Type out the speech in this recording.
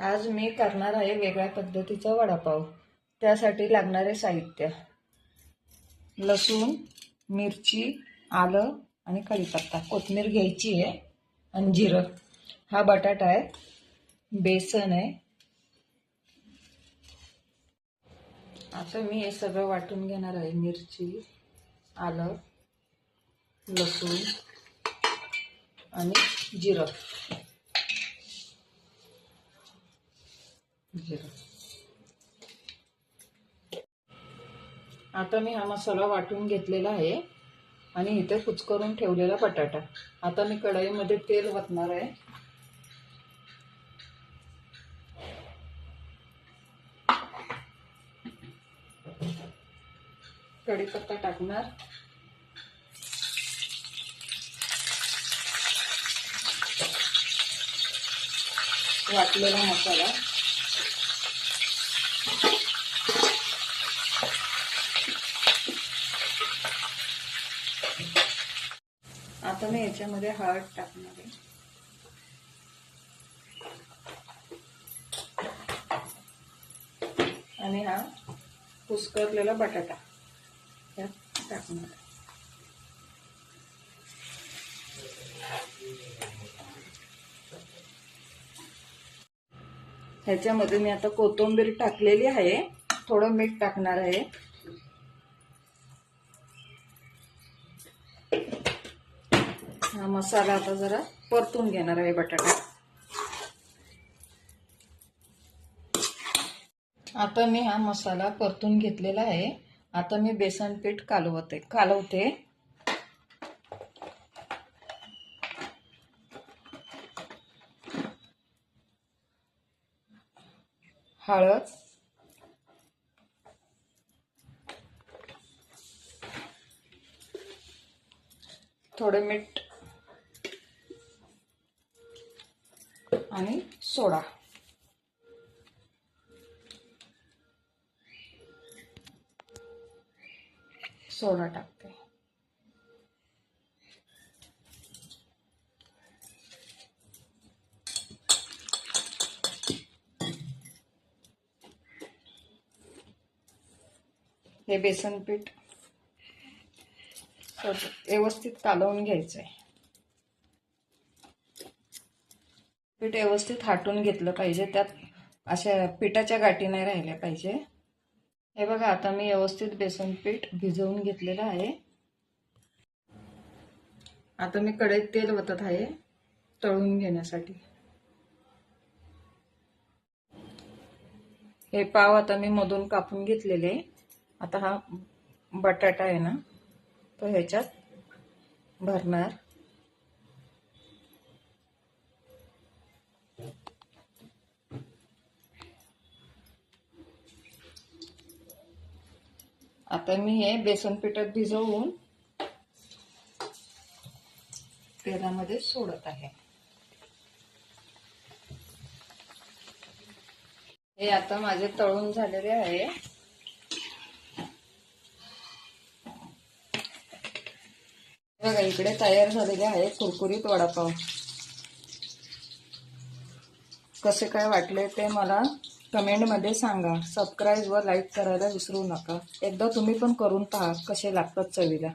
आज मी करणार आहे वेगळ्या पद्धतीचा वडापाव. त्यासाठी लागणारे साहित्य. लसूण मिरची आलं आणि कढीपत्ता. कोथिंबीर घ्यायची आहे आणि जिरं. हा बटाटा आहे. बेसन आहे. आता मी हे सगळं वाटून घेणार आहे. मिरची आलं लसूण आणि जिरं. जिरं आता मी हा मसाला वाटून घेतलेला आहे आणि इथे कुचकरून ठेवलेला बटाटा. आता मी कढईमध्ये तेल वतणार आहे. कढीपत्ता टाकणार. वाटलेला मसाला. आता मी याच्यामध्ये हळद टाकणार आहे. आणि हा कुस्करलेला बटाटा यात टाकणार ह्याच्यामध्ये मी आता कोथिंबीर टाकलेली आहे. थोडं मीठ टाकणार आहे. हा मसाला आता जरा परतून घेणार आहे बटाटा. आता मी हा मसाला परतून घेतलेला आहे. आता मी बेसन पीठ कालवते कालवते. हळद. थोडं मीठ. आणि सोडा. सोडा टाकते. हे बेसन पीठ व्यवस्थित कालवून घ्यायचं आहे पीठ व्यवस्थित हाटून घेतलं पाहिजे. त्यात अशा पिठाच्या गाठी नाही राहिल्या पाहिजे. हे बघा आता मी व्यवस्थित बेसन पीठ भिजवून घेतलेलं आहे. आता मी कढईत तेल वतत आहे तळून घेण्यासाठी. हे पाव आता मी मधून कापून घेतलेले. आता हा बटाटा आहे ना तो ह्याच्यात भरणार. आता मी हे बेसन पिठात भिजवून तेलामध्ये सोडत आहे. हे आता माझे तळून झालेले आहे. बघा इकडे तयार झालेले आहे कुरकुरीत वडापाव. कसे काय वाटले ते मला कमेंटमध्ये सांगा. सबस्क्राईब व लाईक करायला विसरू नका. एकदा तुम्ही पण करून पहा कसे लागतात चवीला.